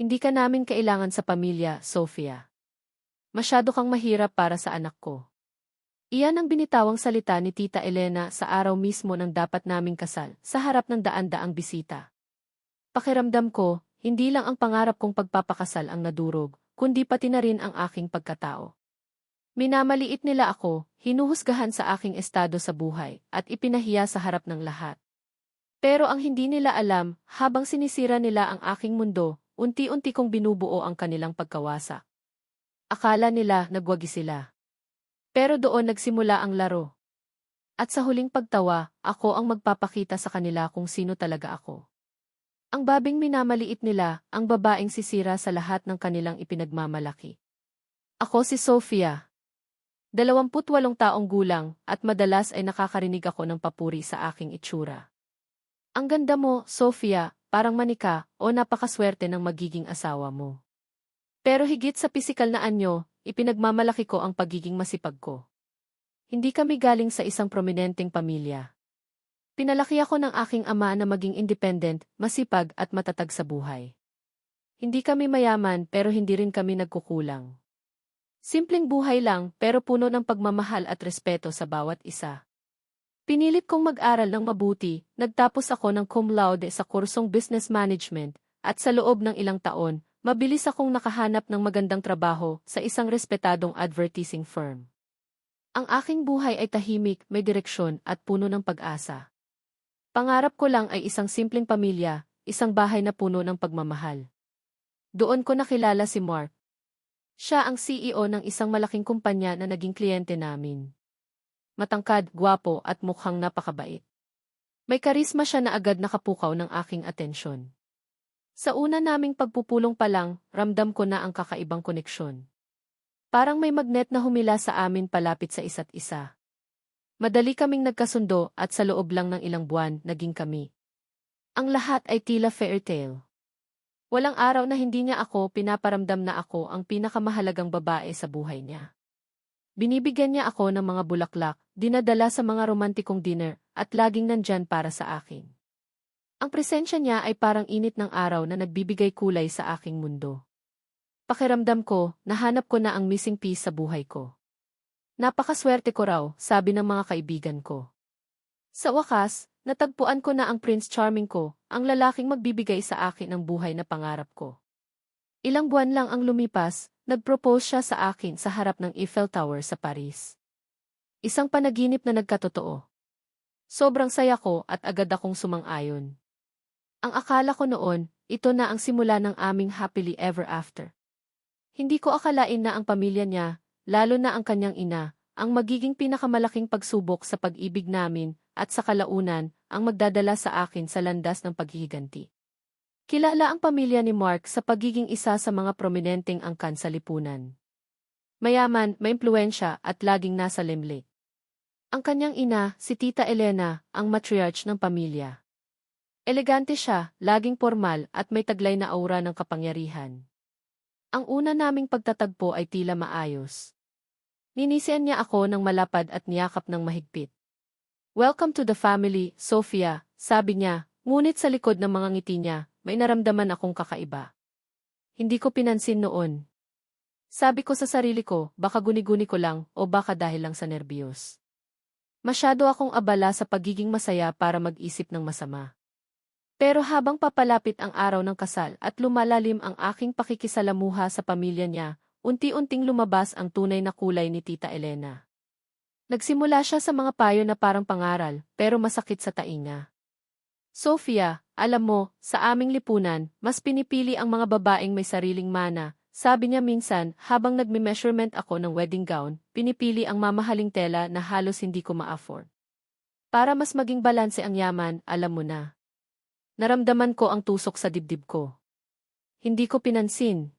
Hindi ka namin kailangan sa pamilya, Sofia. Masyado kang mahirap para sa anak ko. Iyan ang binitawang salita ni Tita Elena sa araw mismo ng dapat naming kasal, sa harap ng daan-daang bisita. Pakiramdam ko, hindi lang ang pangarap kong pagpapakasal ang nadurog, kundi pati na rin ang aking pagkatao. Minamaliit nila ako, hinuhusgahan sa aking estado sa buhay, at ipinahiya sa harap ng lahat. Pero ang hindi nila alam, habang sinisira nila ang aking mundo, unti-unti kong binubuo ang kanilang pagkawasa. Akala nila nagwagi sila. Pero doon nagsimula ang laro. At sa huling pagtawa, ako ang magpapakita sa kanila kung sino talaga ako. Ang babing minamaliit nila, ang babaeng sisira sa lahat ng kanilang ipinagmamalaki. Ako si Sofia. 28 taong gulang at madalas ay nakakarinig ako ng papuri sa aking itsura. Ang ganda mo, Sofia, parang manika o napakaswerte ng magiging asawa mo. Pero higit sa pisikal na anyo, ipinagmamalaki ko ang pagiging masipag ko. Hindi kami galing sa isang prominenteng pamilya. Pinalaki ako ng aking ama na maging independent, masipag at matatag sa buhay. Hindi kami mayaman pero hindi rin kami nagkukulang. Simpleng buhay lang pero puno ng pagmamahal at respeto sa bawat isa. Pinilit kong mag-aral ng mabuti, nagtapos ako ng cum laude sa kursong Business Management, at sa loob ng ilang taon, mabilis akong nakahanap ng magandang trabaho sa isang respetadong advertising firm. Ang aking buhay ay tahimik, may direksyon at puno ng pag-asa. Pangarap ko lang ay isang simpleng pamilya, isang bahay na puno ng pagmamahal. Doon ko nakilala si Mark. Siya ang CEO ng isang malaking kumpanya na naging kliyente namin matangkad, gwapo at mukhang napakabait. May karisma siya na agad nakapukaw ng aking atensyon. Sa una naming pagpupulong pa lang, ramdam ko na ang kakaibang koneksyon. Parang may magnet na humila sa amin palapit sa isa't isa. Madali kaming nagkasundo at sa loob lang ng ilang buwan, naging kami. Ang lahat ay tila fairy tale. Walang araw na hindi niya ako pinaparamdam na ako ang pinakamahalagang babae sa buhay niya. Binibigyan niya ako ng mga bulaklak, dinadala sa mga romantikong dinner, at laging nandyan para sa akin. Ang presensya niya ay parang init ng araw na nagbibigay kulay sa aking mundo. Pakiramdam ko, nahanap ko na ang missing piece sa buhay ko. Napakaswerte ko raw, sabi ng mga kaibigan ko. Sa wakas, natagpuan ko na ang Prince Charming ko, ang lalaking magbibigay sa akin ng buhay na pangarap ko. Ilang buwan lang ang lumipas, Nag-propose siya sa akin sa harap ng Eiffel Tower sa Paris. Isang panaginip na nagkatotoo. Sobrang saya ko at agad akong sumang-ayon. Ang akala ko noon, ito na ang simula ng aming happily ever after. Hindi ko akalain na ang pamilya niya, lalo na ang kanyang ina, ang magiging pinakamalaking pagsubok sa pag-ibig namin at sa kalaunan ang magdadala sa akin sa landas ng paghihiganti. Kilala ang pamilya ni Mark sa pagiging isa sa mga prominenteng angkan sa lipunan. Mayaman, may impluensya at laging nasa limlik. Ang kanyang ina, si Tita Elena, ang matriarch ng pamilya. Elegante siya, laging formal at may taglay na aura ng kapangyarihan. Ang una naming pagtatagpo ay tila maayos. Ninisian niya ako ng malapad at niyakap ng mahigpit. Welcome to the family, Sophia, sabi niya, ngunit sa likod ng mga ngiti niya, may naramdaman akong kakaiba. Hindi ko pinansin noon. Sabi ko sa sarili ko, baka guni-guni ko lang o baka dahil lang sa nerbiyos. Masyado akong abala sa pagiging masaya para mag-isip ng masama. Pero habang papalapit ang araw ng kasal at lumalalim ang aking pakikisalamuha sa pamilya niya, unti-unting lumabas ang tunay na kulay ni Tita Elena. Nagsimula siya sa mga payo na parang pangaral, pero masakit sa tainga. Sofia, alam mo, sa aming lipunan, mas pinipili ang mga babaeng may sariling mana. Sabi niya minsan, habang nagme-measurement ako ng wedding gown, pinipili ang mamahaling tela na halos hindi ko ma-afford. Para mas maging balanse ang yaman, alam mo na. Naramdaman ko ang tusok sa dibdib ko. Hindi ko pinansin.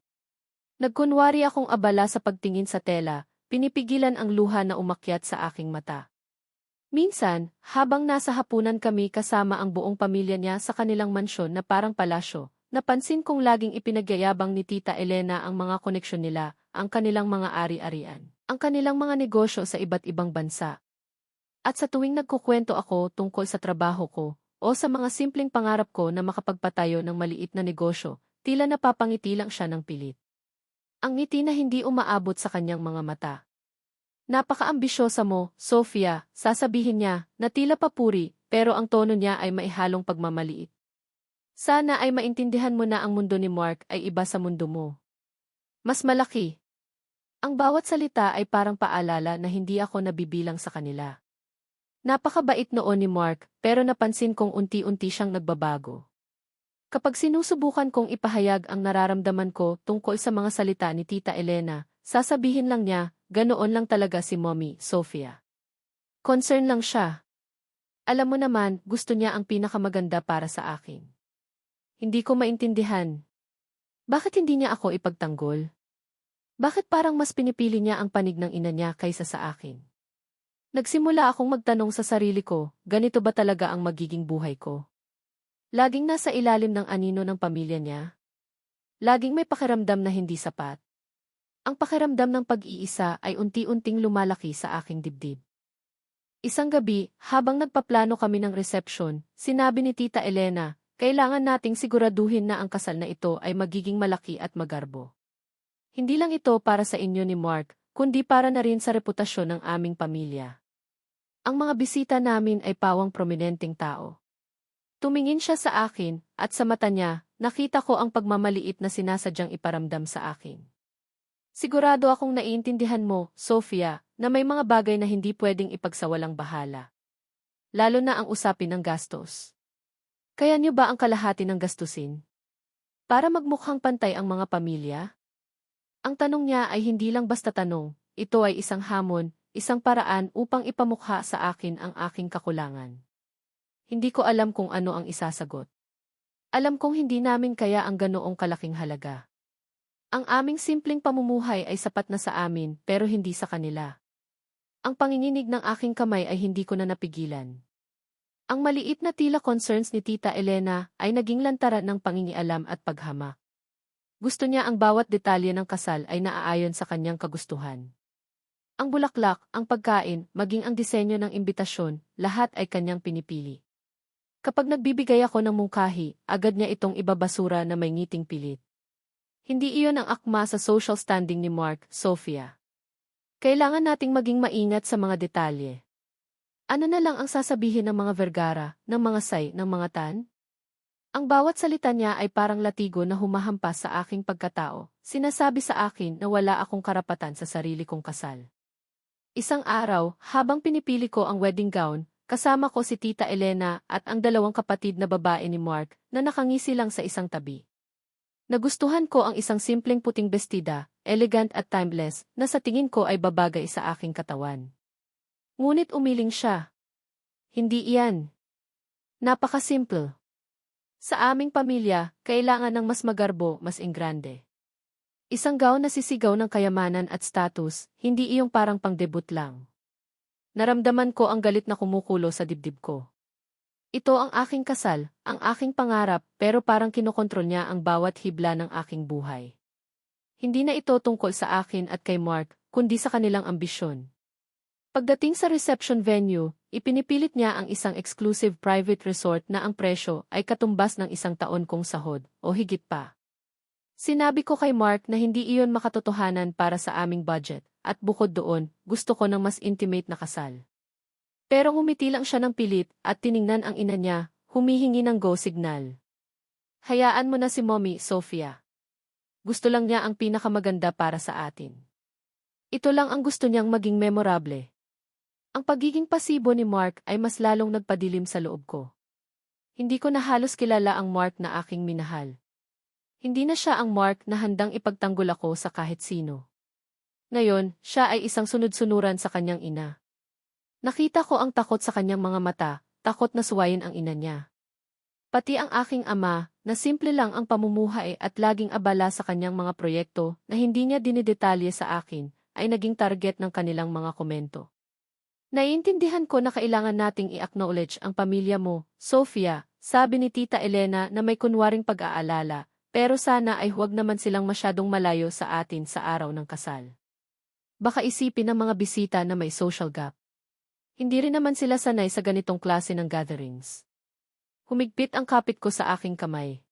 Nagkunwari akong abala sa pagtingin sa tela, pinipigilan ang luha na umakyat sa aking mata. Minsan, habang nasa hapunan kami kasama ang buong pamilya niya sa kanilang mansyon na parang palasyo, napansin kong laging ipinagyayabang ni Tita Elena ang mga koneksyon nila, ang kanilang mga ari-arian, ang kanilang mga negosyo sa iba't ibang bansa. At sa tuwing nagkukwento ako tungkol sa trabaho ko, o sa mga simpleng pangarap ko na makapagpatayo ng maliit na negosyo, tila napapangiti lang siya ng pilit. Ang ngiti na hindi umaabot sa kanyang mga mata. Napaka-ambisyosa mo, Sofia, sasabihin niya, na tila papuri, pero ang tono niya ay maihalong pagmamaliit. Sana ay maintindihan mo na ang mundo ni Mark ay iba sa mundo mo. Mas malaki. Ang bawat salita ay parang paalala na hindi ako nabibilang sa kanila. Napakabait noon ni Mark, pero napansin kong unti-unti siyang nagbabago. Kapag sinusubukan kong ipahayag ang nararamdaman ko tungkol sa mga salita ni Tita Elena, sasabihin lang niya, Ganoon lang talaga si Mommy, Sofia. Concern lang siya. Alam mo naman, gusto niya ang pinakamaganda para sa akin. Hindi ko maintindihan. Bakit hindi niya ako ipagtanggol? Bakit parang mas pinipili niya ang panig ng ina niya kaysa sa akin? Nagsimula akong magtanong sa sarili ko, ganito ba talaga ang magiging buhay ko? Laging nasa ilalim ng anino ng pamilya niya? Laging may pakiramdam na hindi sapat? Ang pakiramdam ng pag-iisa ay unti-unting lumalaki sa aking dibdib. Isang gabi, habang nagpaplano kami ng reception, sinabi ni Tita Elena, kailangan nating siguraduhin na ang kasal na ito ay magiging malaki at magarbo. Hindi lang ito para sa inyo ni Mark, kundi para na rin sa reputasyon ng aming pamilya. Ang mga bisita namin ay pawang prominenteng tao. Tumingin siya sa akin, at sa mata niya, nakita ko ang pagmamaliit na sinasadyang iparamdam sa akin. Sigurado akong naiintindihan mo, Sofia, na may mga bagay na hindi pwedeng ipagsawalang bahala. Lalo na ang usapin ng gastos. Kaya niyo ba ang kalahati ng gastusin? Para magmukhang pantay ang mga pamilya? Ang tanong niya ay hindi lang basta tanong, ito ay isang hamon, isang paraan upang ipamukha sa akin ang aking kakulangan. Hindi ko alam kung ano ang isasagot. Alam kong hindi namin kaya ang ganoong kalaking halaga. Ang aming simpleng pamumuhay ay sapat na sa amin pero hindi sa kanila. Ang panginginig ng aking kamay ay hindi ko na napigilan. Ang maliit na tila concerns ni Tita Elena ay naging lantaran ng pangingialam at paghama. Gusto niya ang bawat detalye ng kasal ay naaayon sa kanyang kagustuhan. Ang bulaklak, ang pagkain, maging ang disenyo ng imbitasyon, lahat ay kanyang pinipili. Kapag nagbibigay ako ng mungkahi, agad niya itong ibabasura na may ngiting pilit. Hindi iyon ang akma sa social standing ni Mark, Sophia. Kailangan nating maging maingat sa mga detalye. Ano na lang ang sasabihin ng mga Vergara, ng mga say, ng mga tan? Ang bawat salita niya ay parang latigo na humahampas sa aking pagkatao, sinasabi sa akin na wala akong karapatan sa sarili kong kasal. Isang araw, habang pinipili ko ang wedding gown, kasama ko si Tita Elena at ang dalawang kapatid na babae ni Mark na nakangisi lang sa isang tabi. Nagustuhan ko ang isang simpleng puting bestida, elegant at timeless, na sa tingin ko ay babagay sa aking katawan. Ngunit umiling siya. Hindi iyan. Napakasimple. Sa aming pamilya, kailangan ng mas magarbo, mas ingrande. Isang gown na sisigaw ng kayamanan at status, hindi iyong parang pang-debut lang. Naramdaman ko ang galit na kumukulo sa dibdib ko. Ito ang aking kasal, ang aking pangarap, pero parang kinokontrol niya ang bawat hibla ng aking buhay. Hindi na ito tungkol sa akin at kay Mark, kundi sa kanilang ambisyon. Pagdating sa reception venue, ipinipilit niya ang isang exclusive private resort na ang presyo ay katumbas ng isang taon kong sahod, o higit pa. Sinabi ko kay Mark na hindi iyon makatotohanan para sa aming budget, at bukod doon, gusto ko ng mas intimate na kasal. Pero ngumiti lang siya ng pilit at tiningnan ang ina niya, humihingi ng go signal. Hayaan mo na si Mommy, Sofia. Gusto lang niya ang pinakamaganda para sa atin. Ito lang ang gusto niyang maging memorable. Ang pagiging pasibo ni Mark ay mas lalong nagpadilim sa loob ko. Hindi ko na halos kilala ang Mark na aking minahal. Hindi na siya ang Mark na handang ipagtanggol ako sa kahit sino. Ngayon, siya ay isang sunod-sunuran sa kanyang ina. Nakita ko ang takot sa kanyang mga mata, takot na suwayin ang ina niya. Pati ang aking ama, na simple lang ang pamumuhay at laging abala sa kanyang mga proyekto na hindi niya dinidetalye sa akin, ay naging target ng kanilang mga komento. Naiintindihan ko na kailangan nating i-acknowledge ang pamilya mo, Sofia, sabi ni Tita Elena na may kunwaring pag-aalala, pero sana ay huwag naman silang masyadong malayo sa atin sa araw ng kasal. Baka isipin ng mga bisita na may social gap. Hindi rin naman sila sanay sa ganitong klase ng gatherings. Humigpit ang kapit ko sa aking kamay.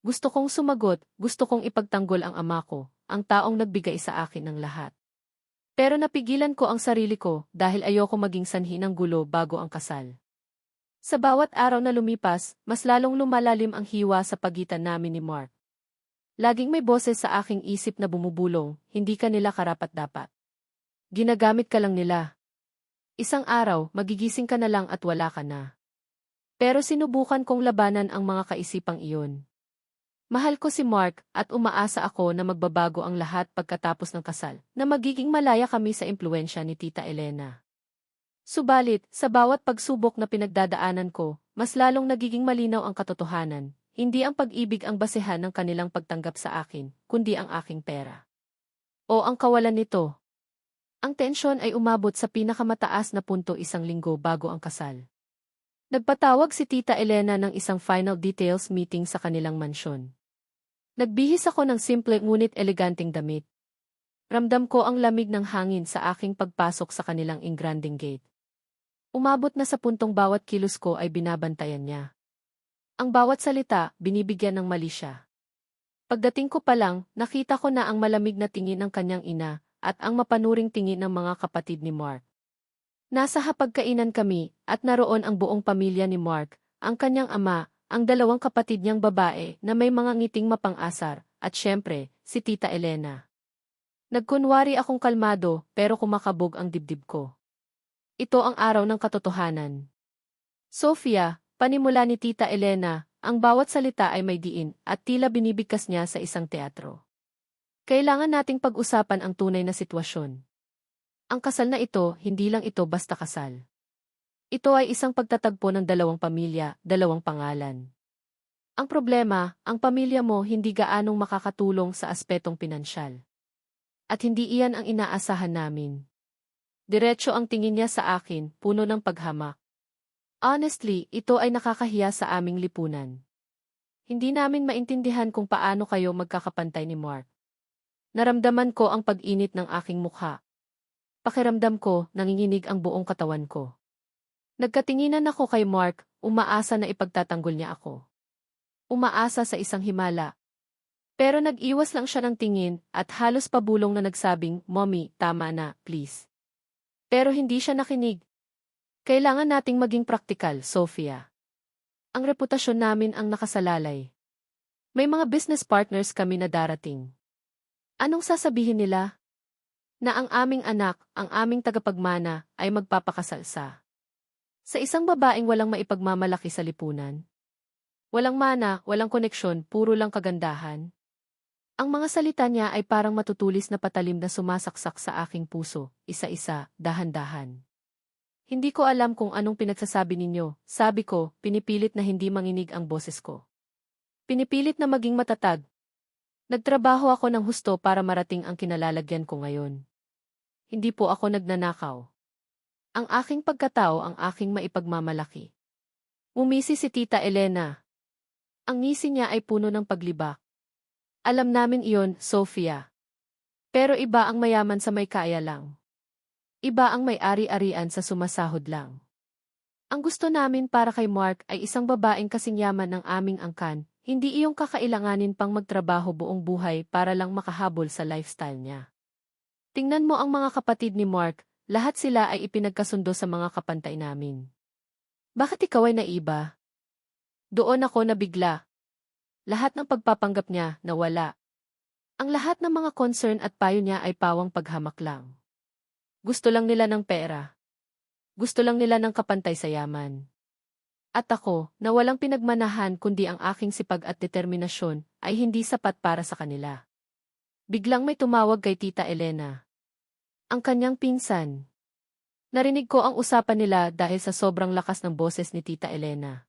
Gusto kong sumagot, gusto kong ipagtanggol ang ama ko, ang taong nagbigay sa akin ng lahat. Pero napigilan ko ang sarili ko dahil ayoko maging sanhi ng gulo bago ang kasal. Sa bawat araw na lumipas, mas lalong lumalalim ang hiwa sa pagitan namin ni Mark. Laging may boses sa aking isip na bumubulong, hindi ka nila karapat-dapat. Ginagamit ka lang nila. Isang araw, magigising ka na lang at wala ka na. Pero sinubukan kong labanan ang mga kaisipang iyon. Mahal ko si Mark at umaasa ako na magbabago ang lahat pagkatapos ng kasal, na magiging malaya kami sa impluensya ni Tita Elena. Subalit, sa bawat pagsubok na pinagdadaanan ko, mas lalong nagiging malinaw ang katotohanan, hindi ang pag-ibig ang basehan ng kanilang pagtanggap sa akin, kundi ang aking pera. O ang kawalan nito. Ang tensyon ay umabot sa pinakamataas na punto isang linggo bago ang kasal. Nagpatawag si Tita Elena ng isang final details meeting sa kanilang mansyon. Nagbihis ako ng simple ngunit eleganteng damit. Ramdam ko ang lamig ng hangin sa aking pagpasok sa kanilang ingranding gate. Umabot na sa puntong bawat kilos ko ay binabantayan niya. Ang bawat salita, binibigyan ng mali siya. Pagdating ko pa lang, nakita ko na ang malamig na tingin ng kanyang ina, at ang mapanuring tingin ng mga kapatid ni Mark. Nasa hapagkainan kami, at naroon ang buong pamilya ni Mark, ang kanyang ama, ang dalawang kapatid niyang babae na may mga ngiting mapang-asar, at syempre, si Tita Elena. Nagkunwari akong kalmado, pero kumakabog ang dibdib ko. Ito ang araw ng katotohanan. Sofia, Panimula ni Tita Elena, ang bawat salita ay may diin at tila binibigkas niya sa isang teatro. Kailangan nating pag-usapan ang tunay na sitwasyon. Ang kasal na ito, hindi lang ito basta kasal. Ito ay isang pagtatagpo ng dalawang pamilya, dalawang pangalan. Ang problema, ang pamilya mo hindi gaanong makakatulong sa aspetong pinansyal. At hindi iyan ang inaasahan namin. Diretso ang tingin niya sa akin, puno ng paghamak. Honestly, ito ay nakakahiya sa aming lipunan. Hindi namin maintindihan kung paano kayo magkakapantay ni Mark. Naramdaman ko ang pag-init ng aking mukha. Pakiramdam ko, nanginginig ang buong katawan ko. Nagkatinginan ako kay Mark, umaasa na ipagtatanggol niya ako. Umaasa sa isang himala. Pero nag-iwas lang siya ng tingin at halos pabulong na nagsabing, Mommy, tama na, please. Pero hindi siya nakinig. Kailangan nating maging praktikal, Sofia. Ang reputasyon namin ang nakasalalay. May mga business partners kami na darating. Anong sasabihin nila? Na ang aming anak, ang aming tagapagmana, ay magpapakasalsa. Sa isang babaeng walang maipagmamalaki sa lipunan. Walang mana, walang koneksyon, puro lang kagandahan. Ang mga salita niya ay parang matutulis na patalim na sumasaksak sa aking puso, isa-isa, dahan-dahan. Hindi ko alam kung anong pinagsasabi ninyo, sabi ko, pinipilit na hindi manginig ang boses ko. Pinipilit na maging matatag. Nagtrabaho ako ng husto para marating ang kinalalagyan ko ngayon. Hindi po ako nagnanakaw. Ang aking pagkatao ang aking maipagmamalaki. Umisi si Tita Elena. Ang ngisi niya ay puno ng paglibak. Alam namin iyon, Sofia. Pero iba ang mayaman sa may kaya lang. Iba ang may ari-arian sa sumasahod lang. Ang gusto namin para kay Mark ay isang babaeng kasing yaman ng aming angkan, hindi iyong kakailanganin pang magtrabaho buong buhay para lang makahabol sa lifestyle niya. Tingnan mo ang mga kapatid ni Mark, lahat sila ay ipinagkasundo sa mga kapantay namin. Bakit ikaw ay naiba? Doon ako nabigla. Lahat ng pagpapanggap niya, nawala. Ang lahat ng mga concern at payo niya ay pawang paghamak lang. Gusto lang nila ng pera. Gusto lang nila ng kapantay sa yaman. At ako, na walang pinagmanahan kundi ang aking sipag at determinasyon, ay hindi sapat para sa kanila. Biglang may tumawag kay Tita Elena. Ang kanyang pinsan. Narinig ko ang usapan nila dahil sa sobrang lakas ng boses ni Tita Elena.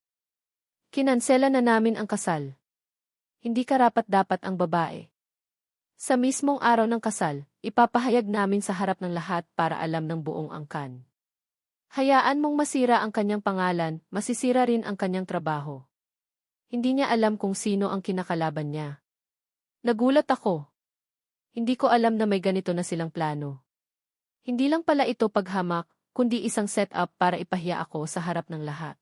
Kinansela na namin ang kasal. Hindi karapat dapat ang babae. Sa mismong araw ng kasal, Ipapahayag namin sa harap ng lahat para alam ng buong angkan. Hayaan mong masira ang kanyang pangalan, masisira rin ang kanyang trabaho. Hindi niya alam kung sino ang kinakalaban niya. Nagulat ako. Hindi ko alam na may ganito na silang plano. Hindi lang pala ito paghamak, kundi isang setup para ipahiya ako sa harap ng lahat.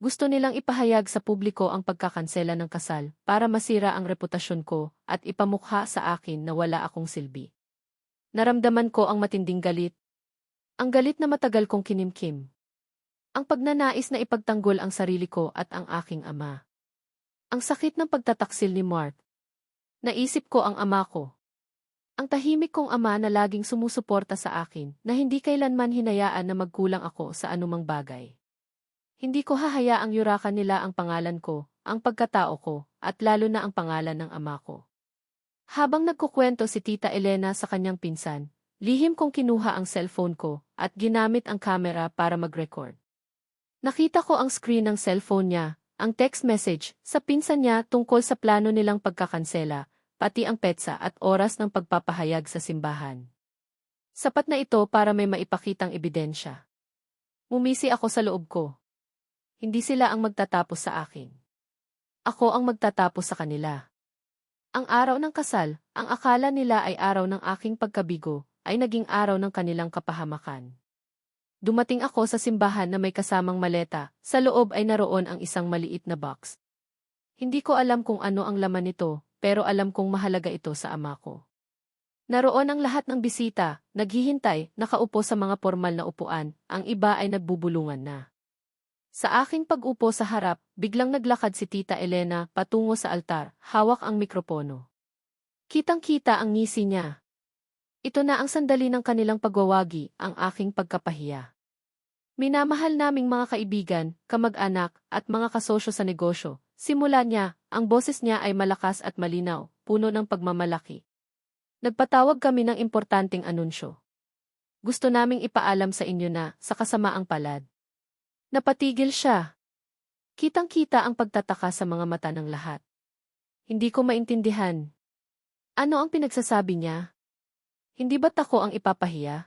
Gusto nilang ipahayag sa publiko ang pagkakansela ng kasal para masira ang reputasyon ko at ipamukha sa akin na wala akong silbi. Naramdaman ko ang matinding galit. Ang galit na matagal kong kinimkim. Ang pagnanais na ipagtanggol ang sarili ko at ang aking ama. Ang sakit ng pagtataksil ni Mark. Naisip ko ang ama ko. Ang tahimik kong ama na laging sumusuporta sa akin na hindi kailanman hinayaan na magkulang ako sa anumang bagay. Hindi ko hahayaang yurakan nila ang pangalan ko, ang pagkatao ko, at lalo na ang pangalan ng ama ko. Habang nagkukwento si Tita Elena sa kanyang pinsan, lihim kong kinuha ang cellphone ko at ginamit ang camera para mag-record. Nakita ko ang screen ng cellphone niya, ang text message sa pinsan niya tungkol sa plano nilang pagkakansela, pati ang petsa at oras ng pagpapahayag sa simbahan. Sapat na ito para may maipakitang ebidensya. Mumisi ako sa loob ko. Hindi sila ang magtatapos sa akin. Ako ang magtatapos sa kanila. Ang araw ng kasal, ang akala nila ay araw ng aking pagkabigo, ay naging araw ng kanilang kapahamakan. Dumating ako sa simbahan na may kasamang maleta, sa loob ay naroon ang isang maliit na box. Hindi ko alam kung ano ang laman nito, pero alam kong mahalaga ito sa ama ko. Naroon ang lahat ng bisita, naghihintay, nakaupo sa mga formal na upuan, ang iba ay nagbubulungan na. Sa aking pag-upo sa harap, biglang naglakad si Tita Elena patungo sa altar, hawak ang mikropono. Kitang-kita ang ngisi niya, ito na ang sandali ng kanilang pagwawagi, ang aking pagkapahiya. Minamahal naming mga kaibigan, kamag-anak, at mga kasosyo sa negosyo. Simula niya, ang boses niya ay malakas at malinaw, puno ng pagmamalaki. Nagpatawag kami ng importanteng anunsyo. Gusto naming ipaalam sa inyo na, sa kasamaang palad. Napatigil siya. Kitang-kita ang pagtataka sa mga mata ng lahat. Hindi ko maintindihan. Ano ang pinagsasabi niya? Hindi ba't ako ang ipapahiya?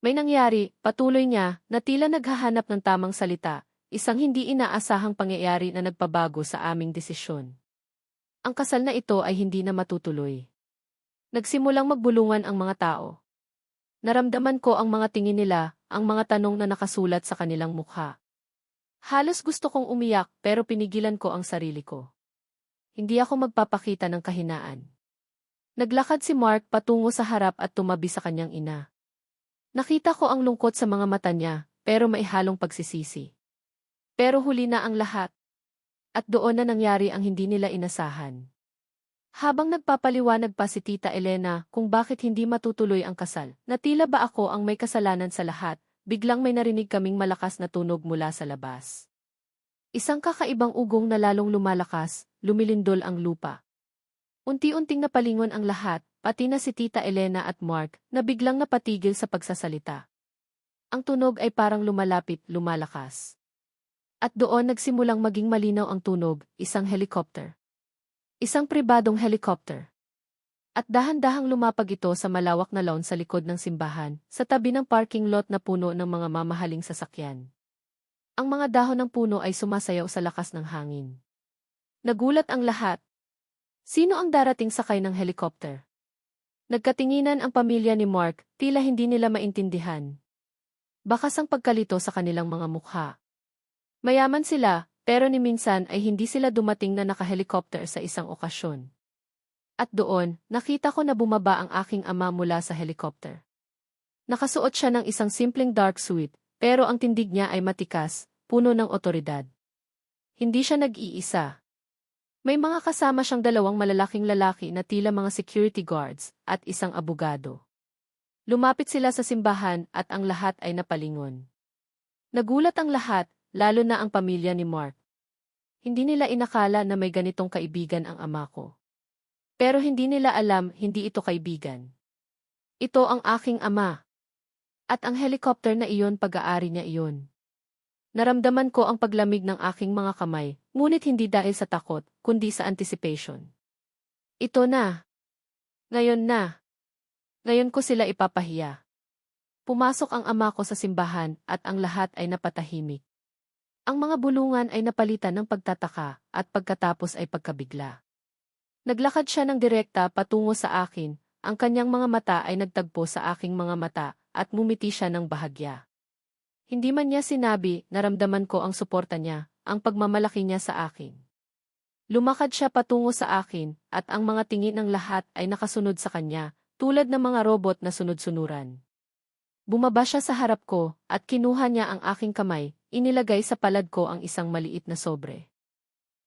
May nangyari, patuloy niya, na tila naghahanap ng tamang salita, isang hindi inaasahang pangyayari na nagpabago sa aming desisyon. Ang kasal na ito ay hindi na matutuloy. Nagsimulang magbulungan ang mga tao. Naramdaman ko ang mga tingin nila, ang mga tanong na nakasulat sa kanilang mukha. Halos gusto kong umiyak pero pinigilan ko ang sarili ko. Hindi ako magpapakita ng kahinaan. Naglakad si Mark patungo sa harap at tumabi sa kanyang ina. Nakita ko ang lungkot sa mga mata niya, pero may halong pagsisisi. Pero huli na ang lahat. At doon na nangyari ang hindi nila inasahan. Habang nagpapaliwanag pa si Tita Elena kung bakit hindi matutuloy ang kasal, na tila ba ako ang may kasalanan sa lahat, biglang may narinig kaming malakas na tunog mula sa labas. Isang kakaibang ugong na lalong lumalakas, lumilindol ang lupa. Unti-unting napalingon ang lahat, pati na si Tita Elena at Mark, na biglang napatigil sa pagsasalita. Ang tunog ay parang lumalapit, lumalakas. At doon nagsimulang maging malinaw ang tunog, isang helicopter. Isang pribadong helicopter. At dahan-dahang lumapag ito sa malawak na lawn sa likod ng simbahan, sa tabi ng parking lot na puno ng mga mamahaling sasakyan. Ang mga dahon ng puno ay sumasayaw sa lakas ng hangin. Nagulat ang lahat, Sino ang darating sakay ng helicopter? Nagkatinginan ang pamilya ni Mark, tila hindi nila maintindihan. Bakas ang pagkalito sa kanilang mga mukha. Mayaman sila, pero ni minsan ay hindi sila dumating na naka-helicopter sa isang okasyon. At doon, nakita ko na bumaba ang aking ama mula sa helicopter. Nakasuot siya ng isang simpleng dark suit, pero ang tindig niya ay matikas, puno ng otoridad. Hindi siya nag-iisa, may mga kasama siyang dalawang malalaking lalaki na tila mga security guards at isang abogado. Lumapit sila sa simbahan at ang lahat ay napalingon. Nagulat ang lahat, lalo na ang pamilya ni Mark. Hindi nila inakala na may ganitong kaibigan ang ama ko. Pero hindi nila alam hindi ito kaibigan. Ito ang aking ama. At ang helicopter na iyon pag-aari niya iyon. Naramdaman ko ang paglamig ng aking mga kamay, ngunit hindi dahil sa takot, kundi sa anticipation. Ito na. Ngayon na. Ngayon ko sila ipapahiya. Pumasok ang ama ko sa simbahan at ang lahat ay napatahimik. Ang mga bulungan ay napalitan ng pagtataka at pagkatapos ay pagkabigla. Naglakad siya ng direkta patungo sa akin, ang kanyang mga mata ay nagtagpo sa aking mga mata at mumiti siya ng bahagya. Hindi man niya sinabi, naramdaman ko ang suporta niya, ang pagmamalaki niya sa akin. Lumakad siya patungo sa akin, at ang mga tingin ng lahat ay nakasunod sa kanya, tulad ng mga robot na sunod-sunuran. Bumaba siya sa harap ko, at kinuha niya ang aking kamay, inilagay sa palad ko ang isang maliit na sobre.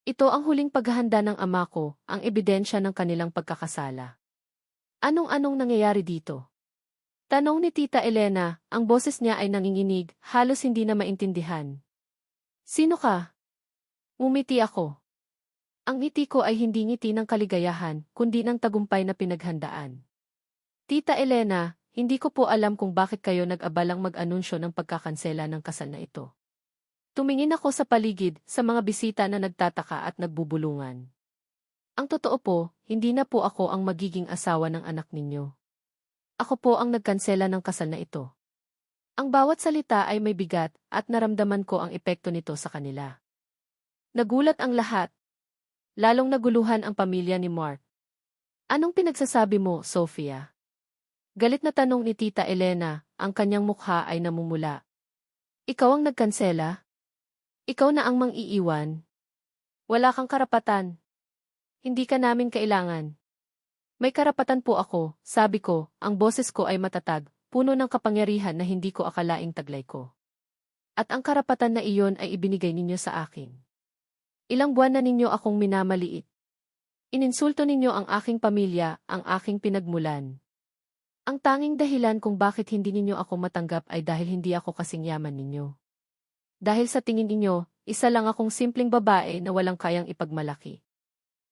Ito ang huling paghahanda ng ama ko, ang ebidensya ng kanilang pagkakasala. Anong-anong nangyayari dito? Tanong ni Tita Elena, ang boses niya ay nanginginig, halos hindi na maintindihan. Sino ka? Umiti ako. Ang ngiti ko ay hindi ngiti ng kaligayahan, kundi ng tagumpay na pinaghandaan. Tita Elena, hindi ko po alam kung bakit kayo nag-abalang mag-anunsyo ng pagkakansela ng kasal na ito. Tumingin ako sa paligid, sa mga bisita na nagtataka at nagbubulungan. Ang totoo po, hindi na po ako ang magiging asawa ng anak ninyo. Ako po ang nagkansela ng kasal na ito. Ang bawat salita ay may bigat at naramdaman ko ang epekto nito sa kanila. Nagulat ang lahat. Lalong naguluhan ang pamilya ni Mark. Anong pinagsasabi mo, Sophia? Galit na tanong ni Tita Elena, ang kanyang mukha ay namumula. Ikaw ang nagkansela? Ikaw na ang mang-iiwan. Wala kang karapatan. Hindi ka namin kailangan. May karapatan po ako, sabi ko, ang boses ko ay matatag, puno ng kapangyarihan na hindi ko akalaing taglay ko. At ang karapatan na iyon ay ibinigay ninyo sa akin. Ilang buwan na ninyo akong minamaliit. Ininsulto ninyo ang aking pamilya, ang aking pinagmulan. Ang tanging dahilan kung bakit hindi ninyo ako matanggap ay dahil hindi ako kasing yaman ninyo. Dahil sa tingin ninyo, isa lang akong simpleng babae na walang kayang ipagmalaki.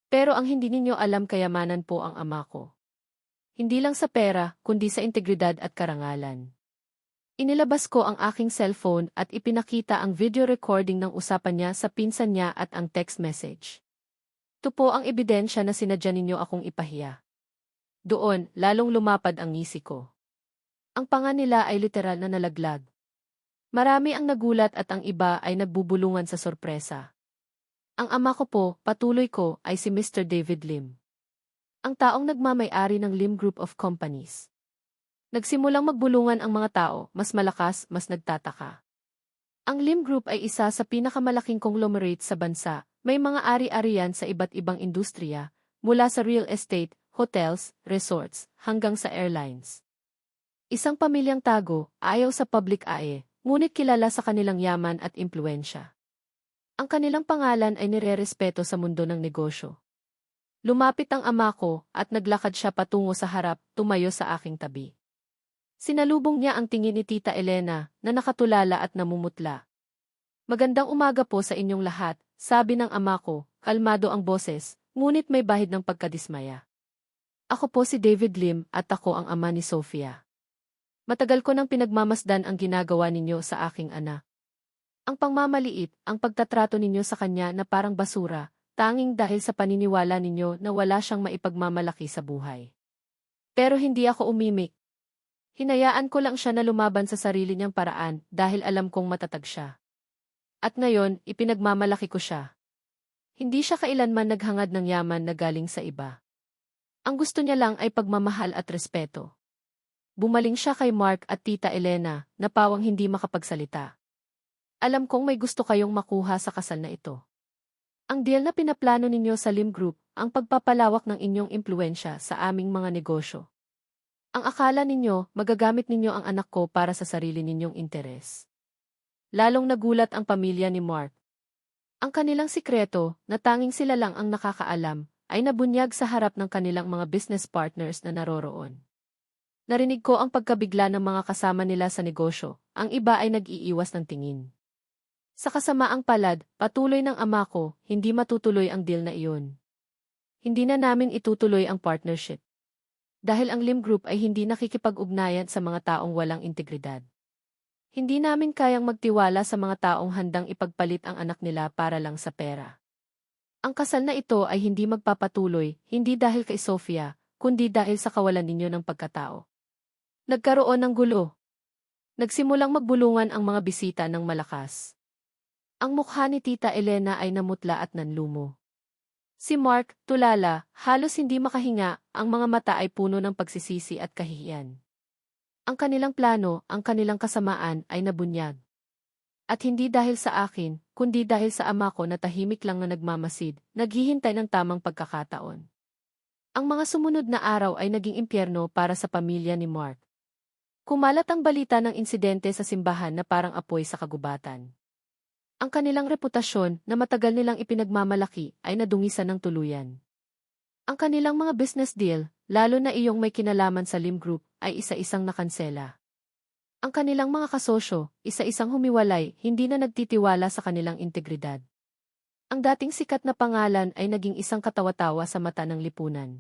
Pero ang hindi ninyo alam kayamanan po ang ama ko. Hindi lang sa pera, kundi sa integridad at karangalan. Inilabas ko ang aking cellphone at ipinakita ang video recording ng usapan niya sa pinsan niya at ang text message. Ito po ang ebidensya na sinadya ninyo akong ipahiya. Doon, lalong lumapad ang ngisi ko. Ang panga nila ay literal na nalaglag. Marami ang nagulat at ang iba ay nagbubulungan sa sorpresa. Ang ama ko po, patuloy ko, ay si Mr. David Lim. Ang taong nagmamay-ari ng Lim Group of Companies. Nagsimulang magbulungan ang mga tao, mas malakas, mas nagtataka. Ang Lim Group ay isa sa pinakamalaking conglomerate sa bansa, may mga ari-arian sa iba't ibang industriya, mula sa real estate, hotels, resorts, hanggang sa airlines. Isang pamilyang tago, ayaw sa public eye, ngunit kilala sa kanilang yaman at impluensya. Ang kanilang pangalan ay nirerespeto sa mundo ng negosyo. Lumapit ang ama ko at naglakad siya patungo sa harap, tumayo sa aking tabi. Sinalubong niya ang tingin ni Tita Elena na nakatulala at namumutla. Magandang umaga po sa inyong lahat, sabi ng ama ko, kalmado ang boses, ngunit may bahid ng pagkadismaya. Ako po si David Lim at ako ang ama ni Sophia. Matagal ko nang pinagmamasdan ang ginagawa ninyo sa aking anak. Ang pangmamaliit, ang pagtatrato ninyo sa kanya na parang basura, tanging dahil sa paniniwala ninyo na wala siyang maipagmamalaki sa buhay. Pero hindi ako umimik. Hinayaan ko lang siya na lumaban sa sarili niyang paraan dahil alam kong matatag siya. At ngayon, ipinagmamalaki ko siya. Hindi siya kailanman naghangad ng yaman na galing sa iba. Ang gusto niya lang ay pagmamahal at respeto. Bumaling siya kay Mark at Tita Elena, na pawang hindi makapagsalita. Alam kong may gusto kayong makuha sa kasal na ito. Ang deal na pinaplano ninyo sa Lim Group, ang pagpapalawak ng inyong impluensya sa aming mga negosyo. Ang akala ninyo, magagamit ninyo ang anak ko para sa sarili ninyong interes. Lalong nagulat ang pamilya ni Mark. Ang kanilang sikreto, na tanging sila lang ang nakakaalam, ay nabunyag sa harap ng kanilang mga business partners na naroroon. Narinig ko ang pagkabigla ng mga kasama nila sa negosyo, ang iba ay nag-iiwas ng tingin. Sa kasamaang palad, patuloy ng ama ko, hindi matutuloy ang deal na iyon. Hindi na namin itutuloy ang partnership. Dahil ang Lim Group ay hindi nakikipag-ugnayan sa mga taong walang integridad. Hindi namin kayang magtiwala sa mga taong handang ipagpalit ang anak nila para lang sa pera. Ang kasal na ito ay hindi magpapatuloy, hindi dahil kay Sofia, kundi dahil sa kawalan ninyo ng pagkatao. Nagkaroon ng gulo. Nagsimulang magbulungan ang mga bisita ng malakas. Ang mukha ni Tita Elena ay namutla at nanlumo. Si Mark, tulala, halos hindi makahinga, ang mga mata ay puno ng pagsisisi at kahihiyan. Ang kanilang plano, ang kanilang kasamaan ay nabunyag. At hindi dahil sa akin, kundi dahil sa ama ko na tahimik lang na nagmamasid, naghihintay ng tamang pagkakataon. Ang mga sumunod na araw ay naging impyerno para sa pamilya ni Mark. Kumalat ang balita ng insidente sa simbahan na parang apoy sa kagubatan. Ang kanilang reputasyon na matagal nilang ipinagmamalaki ay nadungisan ng tuluyan. Ang kanilang mga business deal, lalo na iyong may kinalaman sa Lim Group, ay isa-isang nakansela. Ang kanilang mga kasosyo, isa-isang humiwalay, hindi na nagtitiwala sa kanilang integridad. Ang dating sikat na pangalan ay naging isang katawa-tawa sa mata ng lipunan.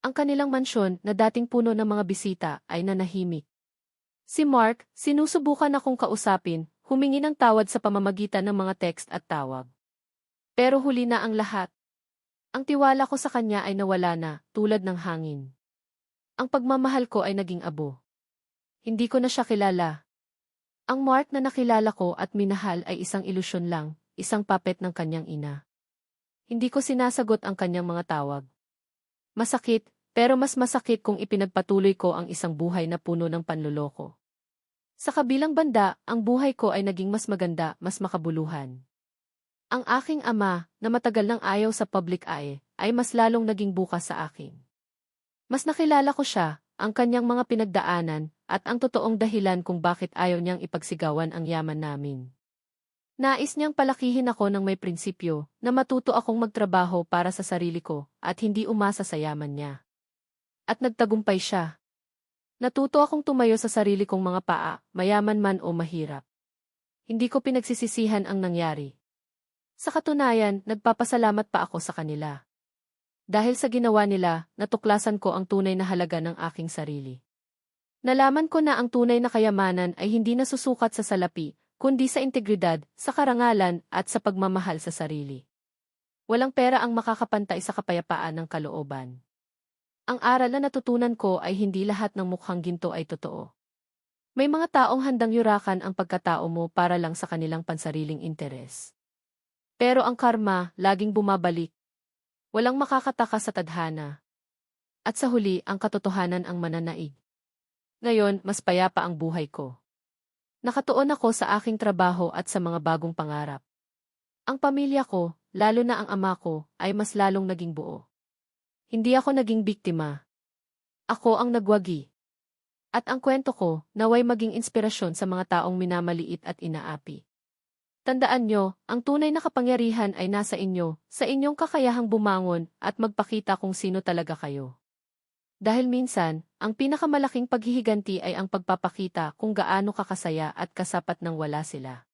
Ang kanilang mansyon na dating puno ng mga bisita ay nanahimik. Si Mark, sinusubukan akong kausapin, humingi ng tawad sa pamamagitan ng mga text at tawag. Pero huli na ang lahat. Ang tiwala ko sa kanya ay nawala na, tulad ng hangin. Ang pagmamahal ko ay naging abo. Hindi ko na siya kilala. Ang Mark na nakilala ko at minahal ay isang ilusyon lang, isang puppet ng kanyang ina. Hindi ko sinasagot ang kanyang mga tawag. Masakit, pero mas masakit kung ipinagpatuloy ko ang isang buhay na puno ng panluloko. Sa kabilang banda, ang buhay ko ay naging mas maganda, mas makabuluhan. Ang aking ama, na matagal nang ayaw sa public eye, ay mas lalong naging bukas sa akin. Mas nakilala ko siya, ang kanyang mga pinagdaanan, at ang totoong dahilan kung bakit ayaw niyang ipagsigawan ang yaman namin. Nais niyang palakihin ako ng may prinsipyo, na matuto akong magtrabaho para sa sarili ko, at hindi umasa sa yaman niya. At nagtagumpay siya. Natuto akong tumayo sa sarili kong mga paa, mayaman man o mahirap. Hindi ko pinagsisisihan ang nangyari. Sa katunayan, nagpapasalamat pa ako sa kanila. Dahil sa ginawa nila, natuklasan ko ang tunay na halaga ng aking sarili. Nalaman ko na ang tunay na kayamanan ay hindi nasusukat sa salapi, kundi sa integridad, sa karangalan, at sa pagmamahal sa sarili. Walang pera ang makakapantay sa kapayapaan ng kalooban. Ang aral na natutunan ko ay hindi lahat ng mukhang ginto ay totoo. May mga taong handang yurakan ang pagkatao mo para lang sa kanilang pansariling interes. Pero ang karma, laging bumabalik, Walang makakataka sa tadhana. At sa huli, ang katotohanan ang mananaig. Ngayon, mas payapa ang buhay ko. Nakatuon ako sa aking trabaho at sa mga bagong pangarap. Ang pamilya ko, lalo na ang ama ko, ay mas lalong naging buo. Hindi ako naging biktima. Ako ang nagwagi. At ang kwento ko, naway maging inspirasyon sa mga taong minamaliit at inaapi. Tandaan nyo, ang tunay na kapangyarihan ay nasa inyo, sa inyong kakayahang bumangon at magpakita kung sino talaga kayo. Dahil minsan, ang pinakamalaking paghihiganti ay ang pagpapakita kung gaano kakasaya at kasapat nang wala sila.